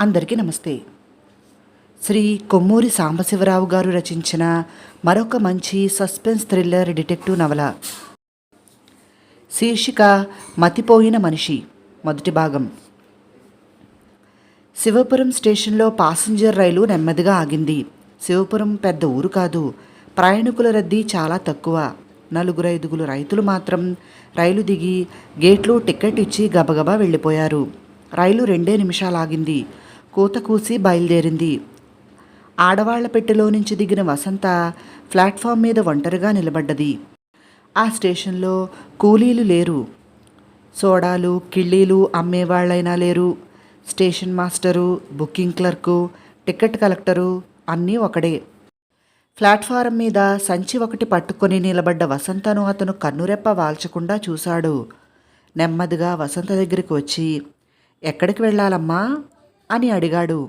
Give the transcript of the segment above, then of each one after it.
అందరికీ నమస్తే. శ్రీ కొమ్మూరి సాంబశివరావు గారు రచించిన మరొక మంచి సస్పెన్స్ థ్రిల్లర్ డిటెక్టివ్ నవల. శీర్షిక మతిపోయిన మనిషి మొదటి భాగం. శివపురం స్టేషన్లో పాసింజర్ రైలు నెమ్మదిగా ఆగింది. శివపురం పెద్ద ఊరు కాదు ప్రయాణికుల రద్దీ చాలా తక్కువ. నలుగురు ఐదుగురు రైతులు మాత్రం రైలు దిగి గేట్లో టికెట్ ఇచ్చి గబగబా వెళ్ళిపోయారు. రైలు రెండే నిమిషాలు ఆగింది. కూత కూసి బయలుదేరింది. ఆడవాళ్ళ పెట్టెలో నుంచి దిగిన వసంత ప్లాట్ఫామ్ మీద ఒంటరిగా నిలబడ్డది. ఆ స్టేషన్లో కూలీలు లేరు. సోడాలు కిళ్ళీలు అమ్మేవాళ్ళైనా లేరు. Station master booking clerk ticket collector అన్నీ ఒకడే. ప్లాట్ఫారం మీద సంచి ఒకటి పట్టుకొని నిలబడ్డ వసంతను అతను కన్నురెప్ప వాల్చకుండా చూశాడు. నెమ్మదిగా వసంత దగ్గరికి వచ్చి ఎక్కడికి వెళ్ళాలమ్మా? అని అడిగాడు.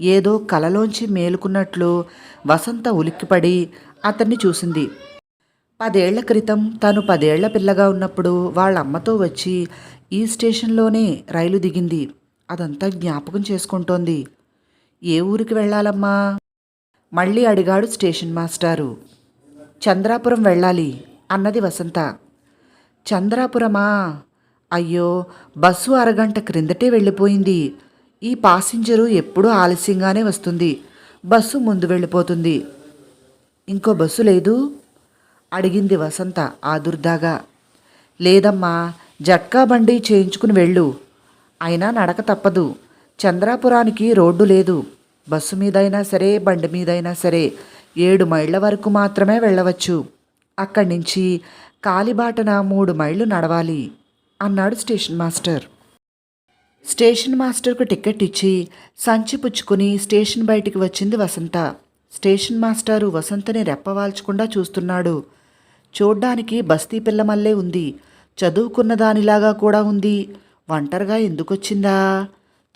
ఏదో కలలోంచి మేలుకున్నట్లు వసంత ఉలిక్కిపడి అతన్ని చూసింది. పదేళ్ళ క్రితం తను పదేళ్ళ పిల్లగా ఉన్నప్పుడు వాళ్ళ అమ్మతో వచ్చి ఈ స్టేషన్లోనే రైలు దిగింది. అదంతా జ్ఞాపకం చేసుకుంటోంది. ఏ ఊరికి వెళ్ళాలమ్మా? మళ్ళీ అడిగాడు స్టేషన్ మాస్టారు. చంద్రాపురం వెళ్ళాలి అన్నది వసంత. చంద్రాపురమా? అయ్యో బస్సు అరగంట క్రిందటే వెళ్ళిపోయింది. ఈ పాసింజరు ఎప్పుడూ ఆలస్యంగానే వస్తుంది. బస్సు ముందు వెళ్ళిపోతుంది. ఇంకో బస్సు లేదు? అడిగింది వసంత ఆదుర్దాగా. లేదమ్మా జట్కా బండి చేయించుకుని వెళ్ళు. అయినా నడక తప్పదు. చంద్రాపురానికి రోడ్డు లేదు. బస్సు మీదైనా సరే బండి మీదైనా సరే ఏడు మైళ్ళ వరకు మాత్రమే వెళ్ళవచ్చు. అక్కడి నుంచి కాలిబాటన మూడు మైళ్ళు నడవాలి అన్నాడు స్టేషన్ మాస్టర్. స్టేషన్ మాస్టర్కు టికెట్ ఇచ్చి సంచి పుచ్చుకుని స్టేషన్ బయటికి వచ్చింది వసంత. స్టేషన్ మాస్టారు వసంతని రెప్పవాల్చకుండా చూస్తున్నాడు. చూడ్డానికి బస్తీ పిల్లమల్లే ఉంది. చదువుకున్న దానిలాగా కూడా ఉంది. ఒంటరిగా ఎందుకొచ్చిందా?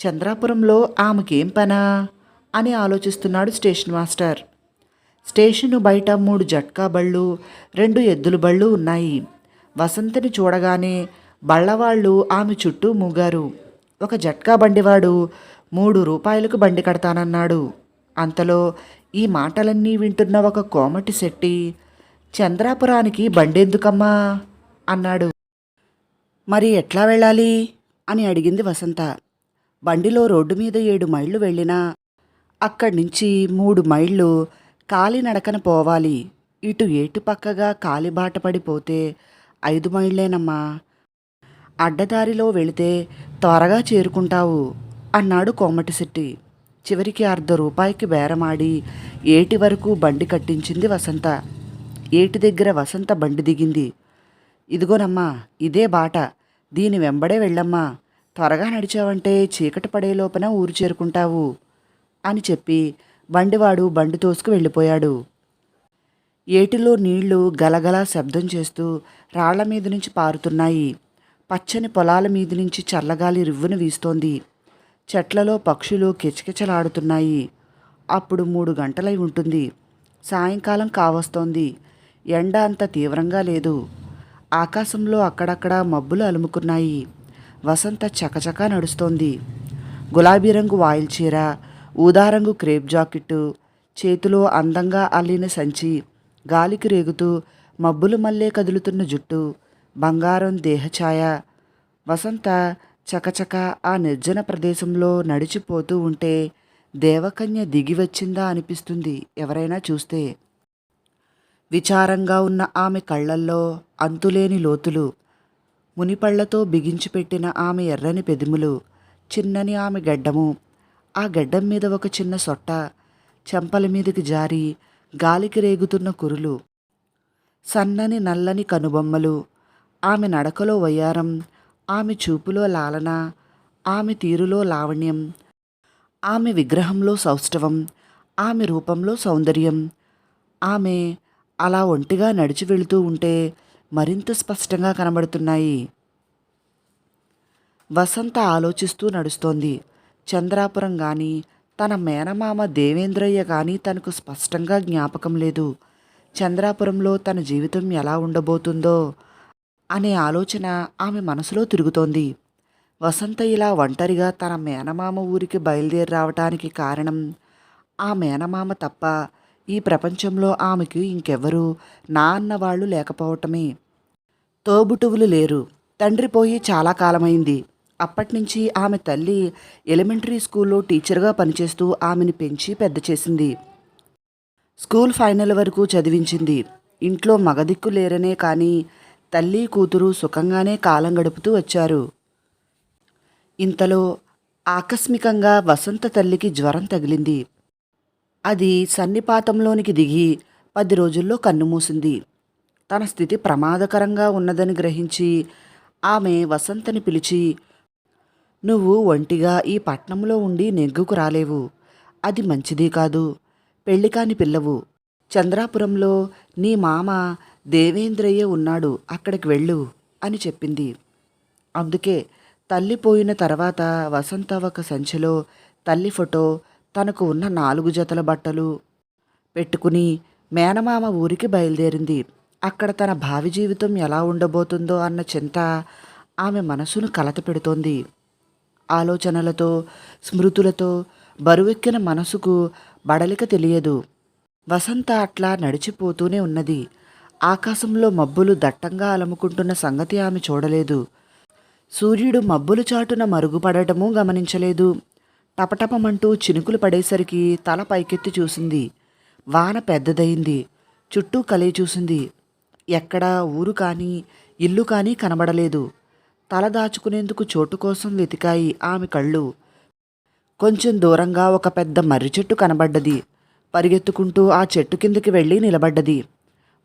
చంద్రాపురంలో ఆమెకేం పనా? అని ఆలోచిస్తున్నాడు స్టేషన్ మాస్టర్. స్టేషను బయట మూడు జట్కా బళ్ళు రెండు ఎద్దుల బళ్ళు ఉన్నాయి. వసంతని చూడగానే బళ్ళవాళ్ళు ఆమె చుట్టూ మూగారు. ఒక జట్కా బండివాడు మూడు రూపాయలకు బండి కడతానన్నాడు. అంతలో ఈ మాటలన్నీ వింటున్న ఒక కోమటి శెట్టి చంద్రాపురానికి బండెందుకమ్మా అన్నాడు. మరి ఎట్లా వెళ్ళాలి అని అడిగింది వసంత. బండిలో రోడ్డు మీద ఏడు మైళ్ళు వెళ్ళినా అక్కడి నుంచి మూడు మైళ్ళు కాలినడకన పోవాలి. ఇటు ఏటు పక్కగా కాలిబాట పడిపోతే ఐదు మైళ్ళేనమ్మా. అడ్డదారిలో వెళితే త్వరగా చేరుకుంటావు అన్నాడు కోమటిశెట్టి చివరికి అర్ధ రూపాయికి బేరమాడి ఏటి వరకు బండి కట్టించింది వసంత. ఏటి దగ్గర వసంత బండి దిగింది. ఇదిగోనమ్మా ఇదే బాట. దీని వెంబడే వెళ్ళమ్మా. త్వరగా నడిచావంటే చీకటి పడే లోపల ఊరు చేరుకుంటావు అని చెప్పి బండివాడు బండి తోసుకు వెళ్ళిపోయాడు. ఏటిలో నీళ్ళు గలగలా శబ్దం చేస్తూ రాళ్ళ మీద నుంచి పారుతున్నాయి. పచ్చని పొలాల మీద నుంచి చల్లగాలి రివ్వును వీస్తోంది. చెట్లలో పక్షులు కిచకిచలాడుతున్నాయి. అప్పుడు మూడు గంటలై ఉంటుంది. సాయంకాలం కావస్తోంది. ఎండ అంత తీవ్రంగా లేదు. ఆకాశంలో అక్కడక్కడ మబ్బులు అలుముకున్నాయి. వసంత చకచకా నడుస్తోంది. గులాబీ రంగు వాయిల్ చీర ఊదారంగు క్రేప్ జాకెట్టు చేతిలో అందంగా అల్లిన సంచి గాలికి రేగుతూ మబ్బులు మల్లే కదులుతున్న జుట్టు బంగారం దేహఛాయ. వసంత చకచక ఆ నిర్జన ప్రదేశంలో నడిచిపోతూ ఉంటే దేవకన్య దిగి వచ్చిందా అనిపిస్తుంది ఎవరైనా చూస్తే. విచారంగా ఉన్న ఆమె కళ్ళల్లో అంతులేని లోతులు. మునిపళ్ళతో బిగించిపెట్టిన ఆమె ఎర్రని పెదిములు. చిన్నని ఆమె గడ్డము. ఆ గడ్డం మీద ఒక చిన్న సొట్ట. చెంపల మీదకి జారి గాలికి రేగుతున్న కురులు. సన్నని నల్లని కనుబొమ్మలు. ఆమె నడకలో వయ్యారం ఆమె చూపులో లాలన ఆమె తీరులో లావణ్యం ఆమె విగ్రహంలో సౌష్ఠవం ఆమె రూపంలో సౌందర్యం. ఆమె అలా ఒంటిగా నడిచి వెళుతూ ఉంటే మరింత స్పష్టంగా కనబడుతున్నాయి. వసంత ఆలోచిస్తూ నడుస్తోంది. చంద్రాపురం కానీ తన మేనమామ దేవేంద్రయ్య కానీ తనకు స్పష్టంగా జ్ఞాపకం లేదు. చంద్రాపురంలో తన జీవితం ఎలా ఉండబోతుందో అనే ఆలోచన ఆమె మనసులో తిరుగుతోంది. వసంత ఇలా ఒంటరిగా తన మేనమామ ఊరికి బయలుదేరి రావటానికి కారణం ఆ మేనమామ తప్ప ఈ ప్రపంచంలో ఆమెకు ఇంకెవ్వరూ నా అన్నవాళ్ళు లేకపోవటమే. తోబుటువులు లేరు. తండ్రి పోయి చాలా కాలమైంది. అప్పటినుంచి ఆమె తల్లి ఎలిమెంటరీ స్కూల్లో టీచర్గా పనిచేస్తూ ఆమెను పెంచి పెద్ద చేసింది. స్కూల్ ఫైనల్ వరకు చదివించింది. ఇంట్లో మగదిక్కు లేరనే కానీ తల్లి కూతురు సుఖంగానే కాలం గడుపుతూ వచ్చారు. ఇంతలో ఆకస్మికంగా వసంత తల్లికి జ్వరం తగిలింది. అది సన్నిపాతంలోనికి దిగి పది రోజుల్లో కన్నుమూసింది. తన స్థితి ప్రమాదకరంగా ఉన్నదని గ్రహించి ఆమె వసంతని పిలిచి నువ్వు ఒంటిగా ఈ పట్నంలో ఉండి నెగ్గుకు రాలేవు. అది మంచిది కాదు. పెళ్ళి కాని పిల్లవు. చంద్రాపురంలో నీ మామ దేవేంద్రయ్య ఉన్నాడు అక్కడికి వెళ్ళు అని చెప్పింది. అందుకే తల్లి పోయిన తర్వాత వసంత ఒక సంచిలో తల్లి ఫోటో తనకు ఉన్న నాలుగు జతల బట్టలు పెట్టుకుని మేనమామ ఊరికి బయలుదేరింది. అక్కడ తన భావి జీవితం ఎలా ఉండబోతుందో అన్న చింత ఆమె మనసును కలత పెడుతోంది. ఆలోచనలతో స్మృతులతో బరువెక్కిన మనసుకు బడలిక తెలియదు. వసంత అట్లా నడిచిపోతూనే ఉన్నది. ఆకాశంలో మబ్బులు దట్టంగా అలముకుంటున్న సంగతి ఆమె చూడలేదు. సూర్యుడు మబ్బులు చాటున మరుగుపడటము గమనించలేదు. టపటపమంటూ చినుకులు పడేసరికి తల పైకెత్తి చూసింది. వాన పెద్దదయింది. చుట్టూ కలయి చూసింది. ఎక్కడా ఊరు కానీ ఇల్లు కానీ కనబడలేదు. తల దాచుకునేందుకు చోటు కోసం వెతికాయి ఆమె కళ్ళు. కొంచెం దూరంగా ఒక పెద్ద మర్రి చెట్టు కనబడ్డది. పరిగెత్తుకుంటూ ఆ చెట్టు కిందకి వెళ్ళి నిలబడ్డది.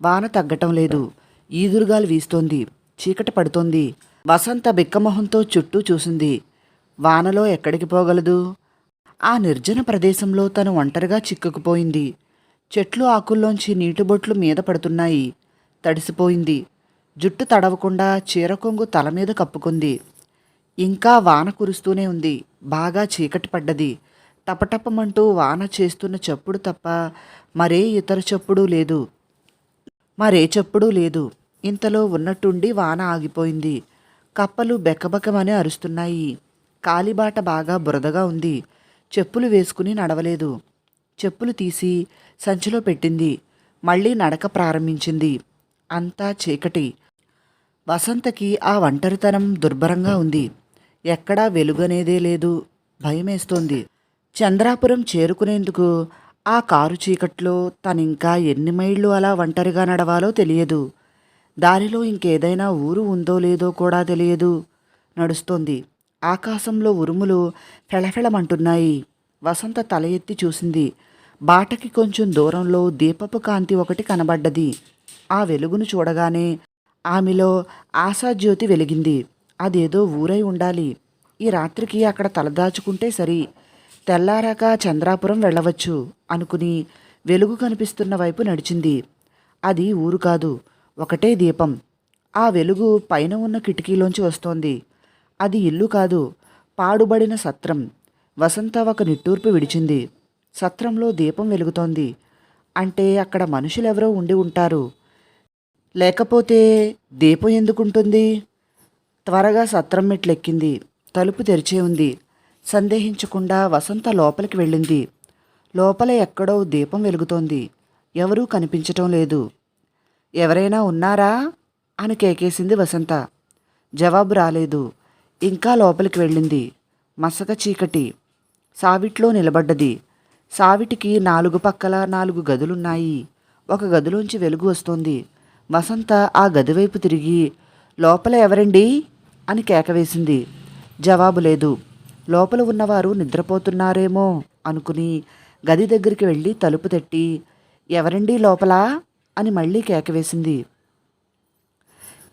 వాన తగ్గటం లేదు. ఈదురుగాలు వీస్తోంది. చీకట పడుతోంది. వసంత బిక్కమొహంతో చుట్టూ చూసింది. వానలో ఎక్కడికి పోగలదు? ఆ నిర్జన ప్రదేశంలో తను ఒంటరిగా చిక్కుకుపోయింది. చెట్లు ఆకుల్లోంచి నీటిబొట్లు మీద పడుతున్నాయి. తడిసిపోయింది. జుట్టు తడవకుండా చీరకొంగు తల మీద కప్పుకుంది. ఇంకా వాన కురుస్తూనే ఉంది. బాగా చీకటి పడ్డది. టపటపమంటూ వాన చేస్తున్న చప్పుడు తప్ప మరే ఇతర చప్పుడు లేదు. మరే చప్పుడు లేదు. ఇంతలో ఉన్నట్టుండి వాన ఆగిపోయింది. కప్పలు బెక్కబెక్కమని అరుస్తున్నాయి. కాలిబాట బాగా బురదగా ఉంది. చెప్పులు వేసుకుని నడవలేదు. చెప్పులు తీసి సంచిలో పెట్టింది. మళ్ళీ నడక ప్రారంభించింది. అంతా చీకటి. వసంతకి ఆ ఒంటరితనం దుర్భరంగా ఉంది. ఎక్కడా వెలుగనేదే లేదు. భయమేస్తోంది. చంద్రాపురం చేరుకునేందుకు ఆ కారు చీకట్లో తనింకా ఎన్ని మైళ్ళు అలా ఒంటరిగా నడవాలో తెలియదు. దారిలో ఇంకేదైనా ఊరు ఉందో లేదో కూడా తెలియదు. నడుస్తోంది. ఆకాశంలో ఉరుములు ఫెళఫెళమంటున్నాయి. వసంత తల ఎత్తి చూసింది. బాటకి కొంచెం దూరంలో దీపపు కాంతి ఒకటి కనబడ్డది. ఆ వెలుగును చూడగానే ఆమెలో ఆశాజ్యోతి వెలిగింది. అదేదో ఊరై ఉండాలి. ఈ రాత్రికి అక్కడ తలదాచుకుంటే సరి. తెల్లారాక చంద్రాపురం వెళ్ళవచ్చు అనుకుని వెలుగు కనిపిస్తున్న వైపు నడిచింది. అది ఊరు కాదు ఒకటే దీపం. ఆ వెలుగు పైన ఉన్న కిటికీలోంచి వస్తోంది. అది ఇల్లు కాదు పాడుబడిన సత్రం. వసంత ఒక నిట్టూర్పు విడిచింది. సత్రంలో దీపం వెలుగుతోంది. అంటే అక్కడ మనుషులెవరో ఉండి ఉంటారు. లేకపోతే దీపం ఎందుకుంటుంది? త్వరగా సత్రం మెట్లెక్కింది. తలుపు తెరిచే ఉంది. సందేహించకుండా వసంత లోపలికి వెళ్ళింది. లోపల ఎక్కడో దీపం వెలుగుతోంది. ఎవరూ కనిపించటం లేదు. ఎవరైనా ఉన్నారా? అని కేకేసింది వసంత. జవాబు రాలేదు. ఇంకా లోపలికి వెళ్ళింది. మసక చీకటి. సావిట్లో నిలబడ్డది. సావిటికి నాలుగు పక్కల నాలుగు గదులున్నాయి. ఒక గదిలోంచి వెలుగు వస్తోంది. వసంత ఆ గది వైపు తిరిగి లోపల ఎవరండి? అని కేకవేసింది. జవాబు లేదు. లోపల ఉన్నవారు నిద్రపోతున్నారేమో అనుకుని గది దగ్గరికి వెళ్ళి తలుపు తట్టి ఎవరండి లోపల? అని మళ్ళీ కేకవేసింది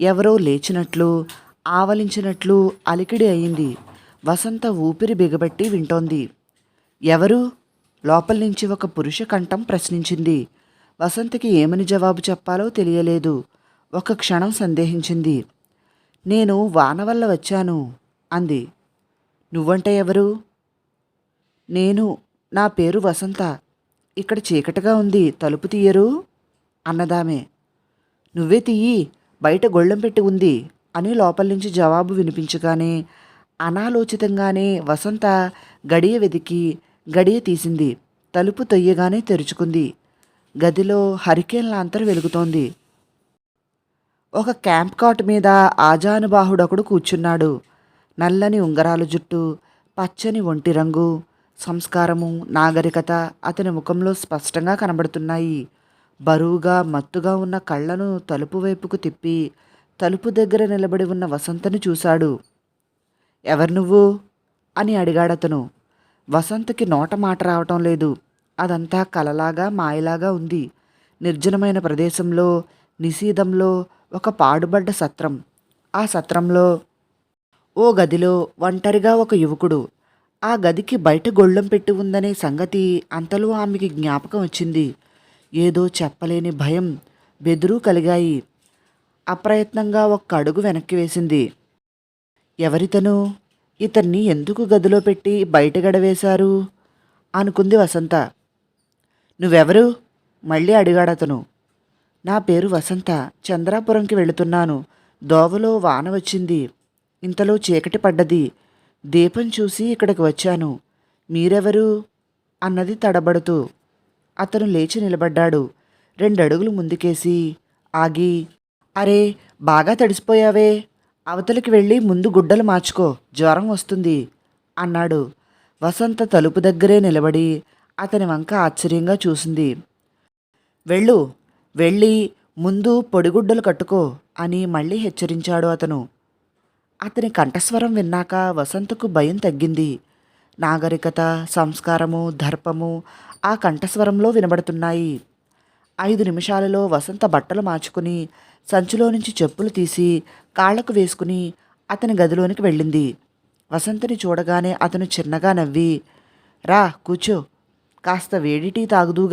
ఎవరో లేచినట్లు ఆవలించినట్లు అలికిడి అయింది. వసంత ఊపిరి బిగబట్టి వింటోంది. ఎవరు? లోపల నుంచి ఒక పురుష కంఠం ప్రశ్నించింది. వసంతకి ఏమని జవాబు చెప్పాలో తెలియలేదు. ఒక క్షణం సందేహించింది. నేను వాన వల్ల వచ్చాను అంది. నువ్వంటే ఎవరు? నేను నా పేరు వసంత. ఇక్కడ చీకటిగా ఉంది తలుపు తీయరు? అన్నదామే. నువ్వే తీయి బయట గొళ్ళెం పెట్టి ఉంది అని లోపల నుంచి జవాబు వినిపించగానే అనాలోచితంగానే వసంత గడియ వెతికి గడియ తీసింది. తలుపు తొయ్యగానే తెరుచుకుంది. గదిలో హరికేన్ లాంతరు వెలుగుతోంది. ఒక క్యాంప్ కాట్ మీద ఆజానుబాహుడొకడు కూర్చున్నాడు. నల్లని ఉంగరాల జుట్టు పచ్చని ఒంటి రంగు సంస్కారము నాగరికత అతని ముఖంలో స్పష్టంగా కనబడుతున్నాయి. బరువుగా మత్తుగా ఉన్న కళ్ళను తలుపు వైపుకు తిప్పి తలుపు దగ్గర నిలబడి ఉన్న వసంతను చూశాడు. ఎవరు నువ్వు? అని అడిగాడతను. వసంతకి నోట మాట రావటం లేదు. అదంతా కలలాగా మాయలాగా ఉంది. నిర్జనమైన ప్రదేశంలో నిశీదంలో ఒక పాడుబడ్డ సత్రం. ఆ సత్రంలో ఓ గదిలో ఒంటరిగా ఒక యువకుడు. ఆ గదికి బయట గొళ్ళెం పెట్టి ఉందనే సంగతి అంతలో ఆమెకి జ్ఞాపకం వచ్చింది. ఏదో చెప్పలేని భయం బెదురు కలిగాయి. అప్రయత్నంగా ఒక్క అడుగు వెనక్కి వేసింది. ఎవరితను? ఇతన్ని ఎందుకు గదిలో పెట్టి బయట గడవేశారు? అనుకుంది వసంత. నువ్వెవరు? మళ్ళీ అడిగాడతను నా పేరు వసంత. చంద్రాపురంకి వెళుతున్నాను. దోవలో వాన వచ్చింది. ఇంతలో చీకటి పడ్డది. దీపం చూసి ఇక్కడికి వచ్చాను. మీరెవరు? అన్నది తడబడుతూ. అతను లేచి నిలబడ్డాడు. రెండడుగులు ముందుకేసి ఆగి అరే బాగా తడిసిపోయావే. అవతలికి వెళ్ళి ముందు గుడ్డలు మార్చుకో జ్వరం వస్తుంది అన్నాడు. వసంత తలుపు దగ్గరే నిలబడి అతని వంక ఆశ్చర్యంగా చూసింది. వెళ్ళు వెళ్ళి ముందు పొడిగుడ్డలు కట్టుకో అని మళ్ళీ హెచ్చరించాడు అతను. అతని కంఠస్వరం విన్నాక వసంతకు భయం తగ్గింది. నాగరికత సంస్కారము దర్పము ఆ కంఠస్వరంలో వినబడుతున్నాయి. ఐదు నిమిషాలలో వసంత బట్టలు మార్చుకుని సంచిలో నుంచి చెప్పులు తీసి కాళ్ళకు వేసుకుని అతని గదిలోనికి వెళ్ళింది. వసంతని చూడగానే అతను చిన్నగా నవ్వి రా కూర్చో. కాస్త వేడి టీ తాగుదు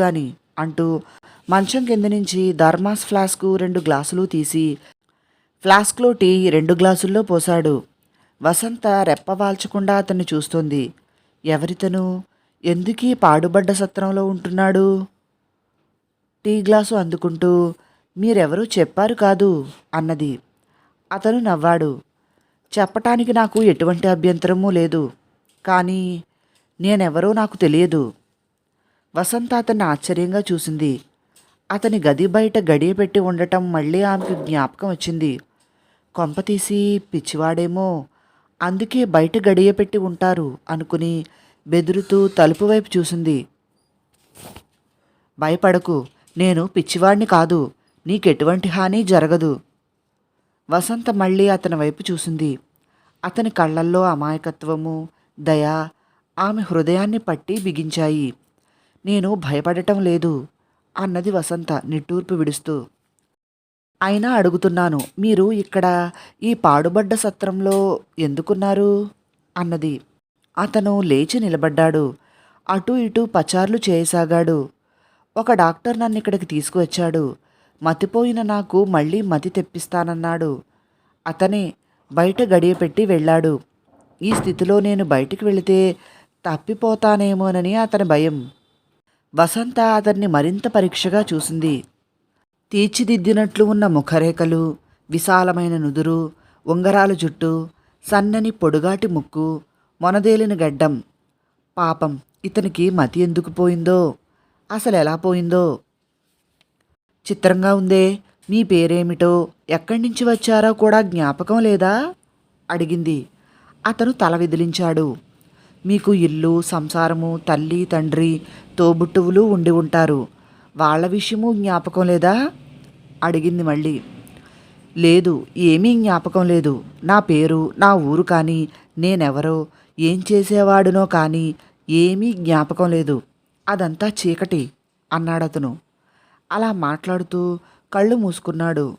అంటూ మంచం కింద నుంచి ధర్మాస్ ఫ్లాస్కు రెండు గ్లాసులు తీసి ఫ్లాస్క్లో టీ రెండు గ్లాసుల్లో పోశాడు. వసంత రెప్పవాల్చకుండా అతన్ని చూస్తోంది. ఎవరితను? ఎందుకీ పాడుబడ్డ సత్రంలో ఉంటున్నాడు? టీ గ్లాసు అందుకుంటూ మీరెవరూ చెప్పారు కాదు అన్నది. అతను నవ్వాడు. చెప్పటానికి నాకు ఎటువంటి అభ్యంతరమూ లేదు. కానీ నేనెవరో నాకు తెలియదు. వసంత అతన్ని ఆశ్చర్యంగా చూసింది. అతని గది బయట గడియ పెట్టి ఉండటం మళ్ళీ ఆమెకు జ్ఞాపకం వచ్చింది. కొంపతీసి పిచ్చివాడేమో అందుకే బయట గడియ పెట్టి ఉంటారు అనుకుని బెదురుతూ తలుపు వైపు చూసింది. భయపడకు నేను పిచ్చివాడిని కాదు నీకెటువంటి హాని జరగదు. వసంత మళ్ళీ అతని వైపు చూసింది. అతని కళ్ళల్లో అమాయకత్వము దయ ఆమె హృదయాన్ని పట్టి బిగించాయి. నేను భయపడటం లేదు అన్నది వసంత నిట్టూర్పు విడుస్తూ. అయినా అడుగుతున్నాను మీరు ఇక్కడ ఈ పాడుబడ్డ సత్రంలో ఎందుకున్నారు? అన్నది. అతను లేచి నిలబడ్డాడు. అటూ ఇటూ పచార్లు చేయసాగాడు. ఒక డాక్టర్ నన్ను ఇక్కడికి తీసుకువచ్చాడు. మతిపోయిన నాకు మళ్ళీ మతి తెప్పిస్తానన్నాడు. అతనే బయట గడియపెట్టి వెళ్ళాడు. ఈ స్థితిలో నేను బయటికి వెళితే తప్పిపోతానేమోనని అతని భయం. వసంత అతన్ని మరింత పరీక్షగా చూసింది. తీర్చిదిద్దినట్లు ఉన్న ముఖరేఖలు విశాలమైన నుదురు ఉంగరాల జుట్టు సన్నని పొడుగాటి ముక్కు మొనదేలిన గడ్డం. పాపం ఇతనికి మతి ఎందుకు పోయిందో? అసలు ఎలా పోయిందో? చిత్రంగా ఉందే మీ పేరేమిటో? ఎక్కడి నుంచి వచ్చారో కూడా జ్ఞాపకం లేదా? అడిగింది. అతను తల విదిలించాడు. మీకు ఇల్లు సంసారము తల్లి తండ్రి తోబుట్టువులు ఉండి ఉంటారు. వాళ్ళ విషయము జ్ఞాపకం లేదా? అడిగింది మళ్ళీ. లేదు ఏమీ జ్ఞాపకం లేదు. నా పేరు నా ఊరు కానీ నేనెవరో ఏం చేసేవాడునో కానీ ఏమీ జ్ఞాపకం లేదు. అదంతా చీకటి అన్నాడతను అలా మాట్లాడుతూ కళ్ళు మూసుకున్నాడు.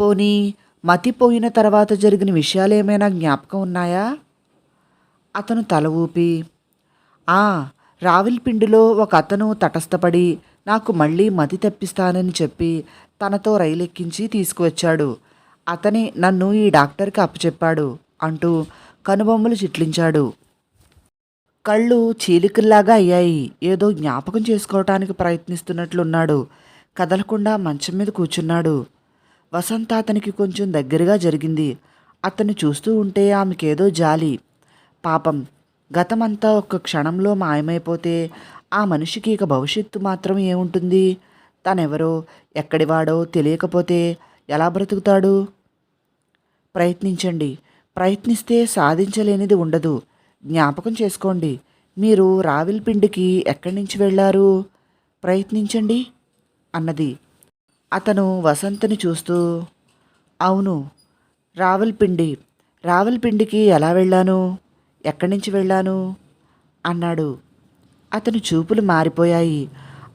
పోనీ మతిపోయిన తర్వాత జరిగిన విషయాలేమైనా జ్ఞాపకం ఉన్నాయా? అతను తల ఊపి ఆ రావిల్పిండిలో ఒక అతను తటస్థపడి నాకు మళ్ళీ మతి తెప్పిస్తానని చెప్పి తనతో రైలెక్కించి తీసుకువచ్చాడు. అతనే నన్ను ఈ డాక్టర్కి అప్పచెప్పాడు అంటూ కనుబొమ్మలు చిట్లించాడు. కళ్ళు చీలికల్లాగా అయ్యాయి. ఏదో జ్ఞాపకం చేసుకోవటానికి ప్రయత్నిస్తున్నట్లున్నాడు. కదలకుండా మంచం మీద కూర్చున్నాడు. వసంత అతనికి కొంచెం దగ్గరగా జరిగింది. అతన్ని చూస్తూ ఉంటే ఆమెకేదో జాలి. పాపం గతమంతా ఒక్క క్షణంలో మాయమైపోతే ఆ మనిషికి ఇక భవిష్యత్తు మాత్రం ఏముంటుంది? తనెవరో ఎక్కడివాడో తెలియకపోతే ఎలా బ్రతుకుతాడు? ప్రయత్నించండి. ప్రయత్నిస్తే సాధించలేనిది ఉండదు. జ్ఞాపకం చేసుకోండి. మీరు రావిల్పిండికి ఎక్కడి నుంచి వెళ్ళారు ప్రయత్నించండి అన్నది. అతను వసంతని చూస్తూ అవును రావల్పిండి రావల్పిండికి ఎలా వెళ్ళాను ఎక్కడి నుంచి వెళ్ళాను? అన్నాడు. అతని చూపులు మారిపోయాయి.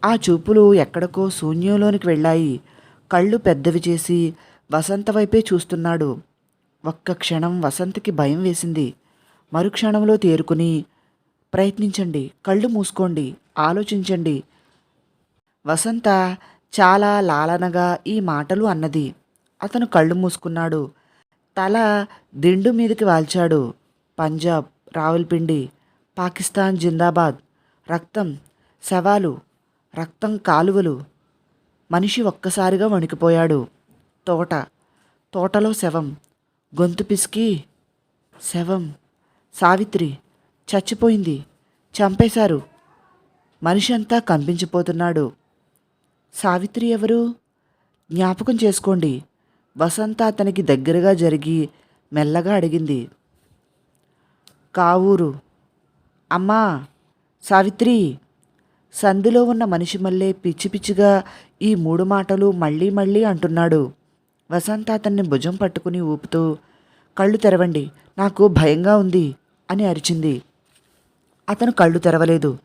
ఆ చూపులు ఎక్కడికో శూన్యంలోనికి వెళ్ళాయి. కళ్ళు పెద్దవి చేసి వసంత వైపే చూస్తున్నాడు. ఒక్క క్షణం వసంతకి భయం వేసింది. మరుక్షణంలో తేరుకుని ప్రయత్నించండి. కళ్ళు మూసుకోండి. ఆలోచించండి. వసంత చాలా లాలనగా ఈ మాటలు అన్నది. అతను కళ్ళు మూసుకున్నాడు. తల దిండు మీదకి వాల్చాడు. పంజాబ్ రావులపిండి పాకిస్తాన్ జిందాబాద్ రక్తం శవాలు రక్తం కాలువలు. మనిషి ఒక్కసారిగా వణికిపోయాడు. తోట తోటలో శవం. గొంతు పిసికి శవం. సావిత్రి చచ్చిపోయింది. చంపేశారు. మనిషి అంతా కంపించిపోతున్నాడు. సావిత్రి ఎవరు? జ్ఞాపకం చేసుకోండి. వసంత అతనికి దగ్గరగా జరిగి మెల్లగా అడిగింది. కావూరు. అమ్మా సావిత్రి సంధిలో ఉన్న మనిషి మళ్ళీ పిచ్చి పిచ్చిగా ఈ మూడు మాటలు మళ్ళీ మళ్ళీ అంటున్నాడు. వసంత అతన్ని భుజం పట్టుకుని ఊపుతూ కళ్ళు తెరవండి నాకు భయంగా ఉంది అని అరిచింది. అతను కళ్ళు తెరవలేదు.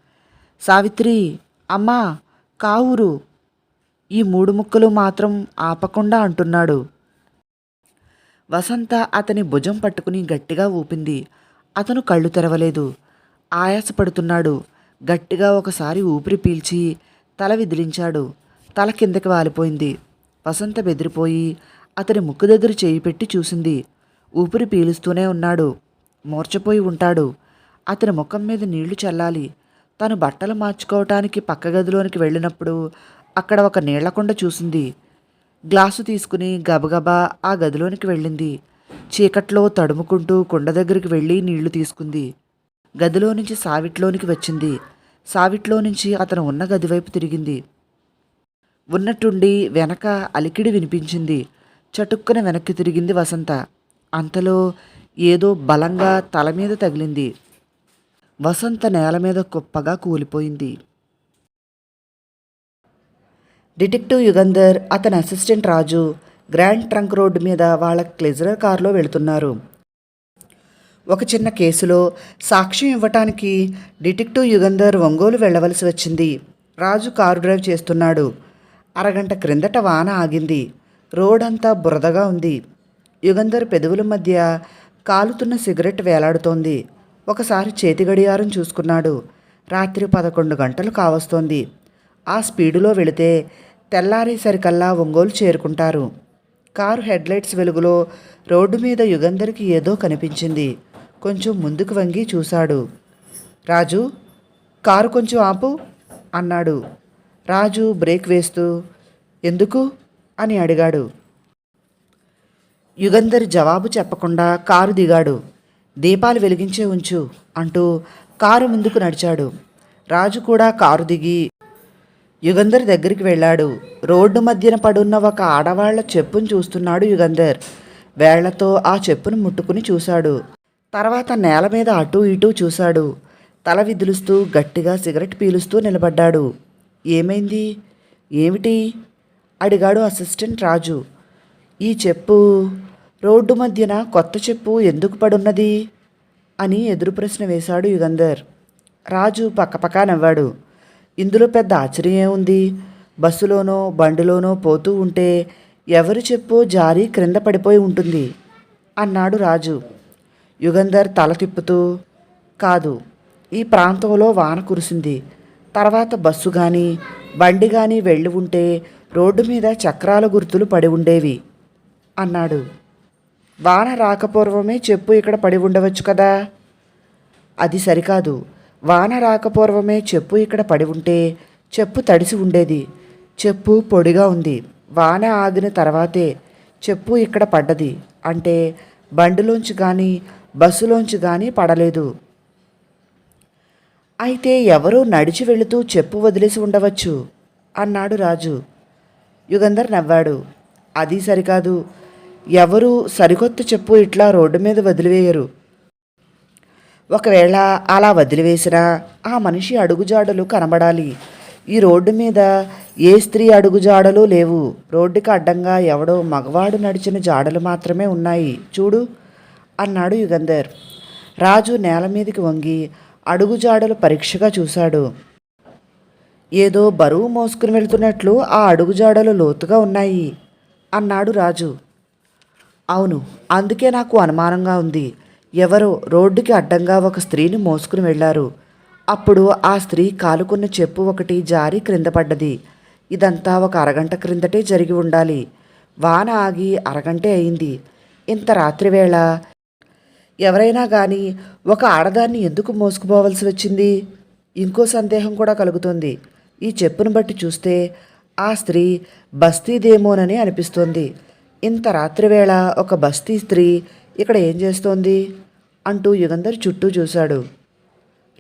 సావిత్రి అమ్మా కావూరు ఈ మూడు ముక్కలు మాత్రం ఆపకుండా అంటున్నాడు. వసంత అతని భుజం పట్టుకుని గట్టిగా ఊపింది. అతను కళ్ళు తెరవలేదు. ఆయాసపడుతున్నాడు. గట్టిగా ఒకసారి ఊపిరి పీల్చి తల విదిలించాడు. తల కిందకి వాలిపోయింది. వసంత బెదిరిపోయి అతని ముక్కు దగ్గర చేయి పెట్టి చూసింది. ఊపిరి పీలుస్తూనే ఉన్నాడు. మూర్చపోయి ఉంటాడు. అతని ముఖం మీద నీళ్ళు చల్లాలి. తను బట్టలు మార్చుకోవటానికి పక్క గదిలోనికి వెళ్ళినప్పుడు అక్కడ ఒక నీళ్ళకుండ చూసింది. గ్లాసు తీసుకుని గబగబా ఆ గదిలోనికి వెళ్ళింది. చీకట్లో తడుముకుంటూ కుండ దగ్గరికి వెళ్ళి నీళ్ళు తీసుకుంది. గదిలో నుంచి సావిట్లోనికి వచ్చింది. సావిట్లో నుంచి అతను ఉన్న గదివైపు తిరిగింది. ఉన్నట్టుండి వెనక అలికిడి వినిపించింది. చటుక్కున వెనక్కి తిరిగింది వసంత. అంతలో ఏదో బలంగా తల మీద తగిలింది. వసంత నేల మీద కుప్పగా కూలిపోయింది. డిటెక్టివ్ యుగంధర్ అతని assistant Raju grand trunk road మీద వాళ్ళ క్లెజరర్ కారులో వెళుతున్నారు. ఒక చిన్న కేసులో సాక్ష్యం ఇవ్వటానికి డిటెక్టివ్ యుగంధర్ ఒంగోలు వెళ్ళవలసి వచ్చింది. రాజు కారు డ్రైవ్ చేస్తున్నాడు. అరగంట క్రిందట వాన ఆగింది. రోడ్ అంతా బురదగా ఉంది. యుగంధర్ పెదవుల మధ్య కాలుతున్న సిగరెట్ వేలాడుతోంది. ఒకసారి చేతి గడియారం చూసుకున్నాడు. రాత్రి పదకొండు గంటలు కావస్తోంది. ఆ స్పీడులో వెళితే తెల్లారేసరికల్లా ఒంగోలు చేరుకుంటారు. కారు హెడ్లైట్స్ వెలుగులో రోడ్డు మీద యుగంధర్కి ఏదో కనిపించింది. కొంచెం ముందుకు వంగి చూశాడు. రాజు కారు కొంచెం ఆపు అన్నాడు. రాజు బ్రేక్ వేస్తూ ఎందుకు? అని అడిగాడు. యుగంధర్ జవాబు చెప్పకుండా కారు దిగాడు. దీపాలు వెలిగించే ఉంచు అంటూ కారు ముందుకు నడిచాడు. రాజు కూడా కారు దిగి యుగంధర్ దగ్గరికి వెళ్ళాడు. రోడ్డు మధ్యన పడున్న ఒక ఆడవాళ్ళ చెప్పును చూస్తున్నాడు యుగంధర్. వేళ్ళతో ఆ చెప్పును ముట్టుకుని చూశాడు. తర్వాత నేల మీద అటూ ఇటూ చూశాడు. తల విదులుస్తూ గట్టిగా సిగరెట్ పీలుస్తూ నిలబడ్డాడు. ఏమైంది? ఏమిటి? అడిగాడు అసిస్టెంట్ రాజు. ఈ చెప్పు రోడ్డు మధ్యన కొత్త చెప్పు ఎందుకు పడున్నది? అని ఎదురు ప్రశ్న వేశాడు యుగంధర్. రాజు పక్కపక్క నవ్వాడు. ఇందులో పెద్ద ఆశ్చర్యం ఏముంది? బస్సులోనో బండిలోనో పోతూ ఉంటే ఎవరు చెప్పు జారి క్రింద పడిపోయి ఉంటుంది. అన్నాడు రాజు. యుగంధర్ తల తిప్పుతూ కాదు ఈ ప్రాంతంలో వాన కురిసింది. తర్వాత బస్సు కానీ బండి కానీ వెళ్ళి ఉంటే రోడ్డు మీద చక్రాల గుర్తులు పడి ఉండేవి అన్నాడు. వాన రాకపూర్వమే చెప్పు ఇక్కడ పడి ఉండవచ్చు కదా? అది సరికాదు. వాన రాకపూర్వమే చెప్పు ఇక్కడ పడి ఉంటే చెప్పు తడిసి ఉండేది చెప్పు పొడిగా ఉంది వాన ఆగిన తర్వాతే చెప్పు ఇక్కడ పడ్డది అంటే బండిలోంచి కానీ బస్సులోంచి కానీ పడలేదు. అయితే ఎవరూ నడిచి వెళుతూ చెప్పు వదిలేసి ఉండవచ్చు అన్నాడు రాజు. యుగంధర్ నవ్వాడు. అది సరికాదు. ఎవరు సరికొత్త చెప్పు ఇట్లా రోడ్డు మీద వదిలివేయరు. ఒకవేళ అలా వదిలివేసినా ఆ మనిషి అడుగుజాడలు కనబడాలి. ఈ రోడ్డు మీద ఏ స్త్రీ అడుగుజాడలు లేవు. రోడ్డుకి అడ్డంగా ఎవడో మగవాడు నడిచిన జాడలు మాత్రమే ఉన్నాయి. చూడు అన్నాడు యుగంధర్. రాజు నేల మీదకి వంగి అడుగుజాడలు పరీక్షగా చూశాడు. ఏదో బరువు మోసుకుని వెళ్తున్నట్లు ఆ అడుగుజాడలు లోతుగా ఉన్నాయి అన్నాడు రాజు. అవును అందుకే నాకు అనుమానంగా ఉంది. ఎవరో రోడ్డుకి అడ్డంగా ఒక స్త్రీని మోసుకుని వెళ్ళారు. అప్పుడు ఆ స్త్రీ కాలుకున్న చెప్పు ఒకటి జారి క్రింద పడ్డది. ఇదంతా ఒక అరగంట క్రిందటే జరిగి ఉండాలి. వాన ఆగి అరగంటే అయింది. ఇంత రాత్రివేళ? ఎవరైనా కానీ ఒక ఆడదాన్ని ఎందుకు మోసుకుపోవలసి వచ్చింది? ఇంకో సందేహం కూడా కలుగుతుంది. ఈ చెప్పును బట్టి చూస్తే ఆ స్త్రీ బస్తీదేమోనని అనిపిస్తోంది. ఇంత రాత్రివేళ ఒక బస్తీ స్త్రీ ఇక్కడ ఏం చేస్తోంది? అంటూ యుగంధర్ చుట్టూ చూశాడు.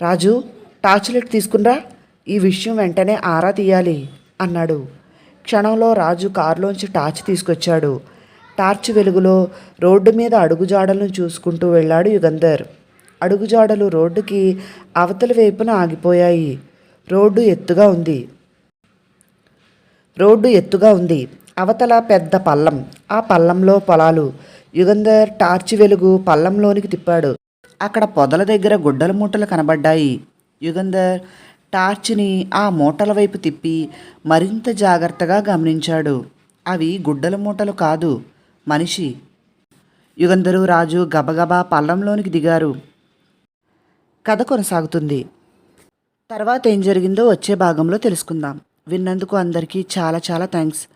రాజు టార్చ్ లైట్ తీసుకున్రా. ఈ విషయం వెంటనే ఆరా తీయాలి అన్నాడు. క్షణంలో రాజు కారులోంచి టార్చ్ తీసుకొచ్చాడు. టార్చ్ వెలుగులో రోడ్డు మీద అడుగుజాడలను చూసుకుంటూ వెళ్ళాడు యుగంధర్. అడుగుజాడలు రోడ్డుకి అవతలి వైపున ఆగిపోయాయి. రోడ్డు ఎత్తుగా ఉంది. రోడ్డు ఎత్తుగా ఉంది. అవతల పెద్ద పల్లం. ఆ పల్లంలో పొలాలు. యుగంధర్ టార్చ్ వెలుగు పల్లంలోనికి తిప్పాడు. అక్కడ పొదల దగ్గర గుడ్డల మూటలు కనబడ్డాయి. యుగంధర్ టార్చ్ని ఆ మూటల వైపు తిప్పి మరింత జాగ్రత్తగా గమనించాడు. అవి గుడ్డల మూటలు కాదు. మనిషి. యుగంధరు రాజు గబగబా పల్లంలోనికి దిగారు. కథ కొనసాగుతుంది. తర్వాత ఏం జరిగిందో వచ్చే భాగంలో తెలుసుకుందాం. విన్నందుకు అందరికీ చాలా చాలా థ్యాంక్స్.